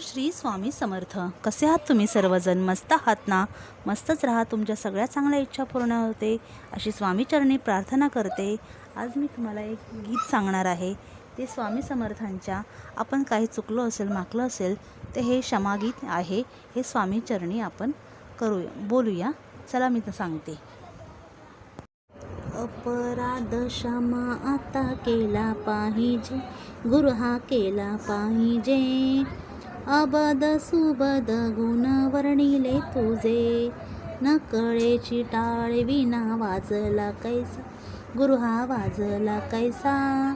श्री स्वामी समर्थ. कसे आहात तुम्ही सर्वजण? मस्त आहात ना? मस्तच राहा. तुमच्या सगळ्या चांगल्या इच्छा पूर्ण होते. अशी स्वामीचरणी प्रार्थना करते. आज मी तुम्हाला एक गीत सांगणार आहे. ते स्वामी समर्थांच्या आपण काही चुकलो असेल माकलं असेल ते हे क्षमागीत आहे. हे स्वामीचरणी आपण करूया बोलूया. चला मी तर सांगते. अपराध क्षमा आता केला पाहिजे. गुरु हा केला पाहिजे. अबद सुबद गुण वर्णिले तुझे. न कळेची टाळ विना वाजला कैसा. गुरु हा वाजला कैसा.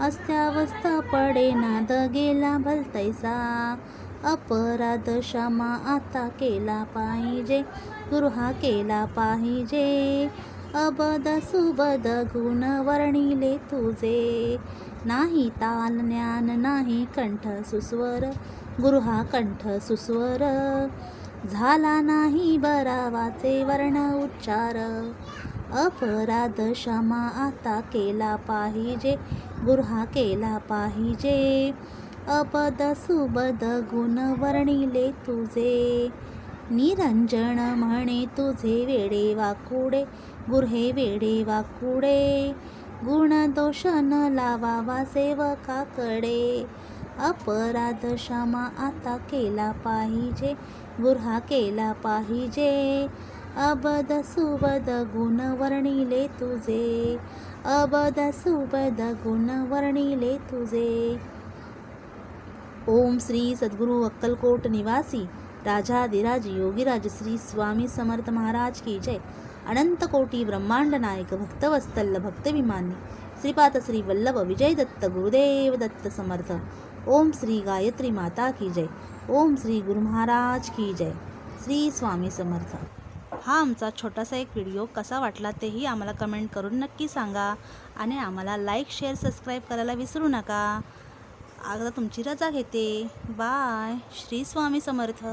अस्त्यावस्था पडे नाद गेला भलतैसा. अपराध क्षमा आता केला पाहिजे. गुरु हा केला पाहिजे. अबद सुबद गुण वर्णिले तुझे. नाही ताल ज्ञान नाही कंठ सुस्वर गुरु हा कंठ सुस्वर. झाला नाही बरावाचे वर्ण उच्चार. अपराध क्षमा आता केला पाहिजे. गुरुहा केला पाहिजे. अपद सुबद गुण वर्णिले तुझे. निरंजन म्हणे तुझे वेडे वाकुडे गुर्हे वेडे वाकुडे. गुण दोष न लावावा सेवकाकडे. अपराध क्षमा आता केला पाहिजे गुर्हा केला पाहिजे. अबद सुबद गुण वर्णिले तुझे. अबद सुबद गुण वर्णिले तुझे. ओम श्री सद्गुरु अक्कलकोट निवासी राजाधिराज योगीराज श्री स्वामी समर्थ महाराज की जय। अनंत कोटी ब्रह्मांड नायक भक्तवस्तल्ल भक्तविमानी श्रीपाद श्री वल्लभ विजय दत्त गुरुदेव दत्त समर्थ। ओम श्री गायत्री माता की जय। ओम श्री गुरु महाराज की जय। श्री स्वामी समर्थ। हा आमचा छोटासा एक व्हिडिओ कसा वाटला तेही आम्हाला कमेंट करून नक्की सांगा आणि आम्हाला लाईक शेअर सबस्क्राईब करायला विसरू नका. आता तुमची रजा घेते. बाय. श्री स्वामी समर्थ.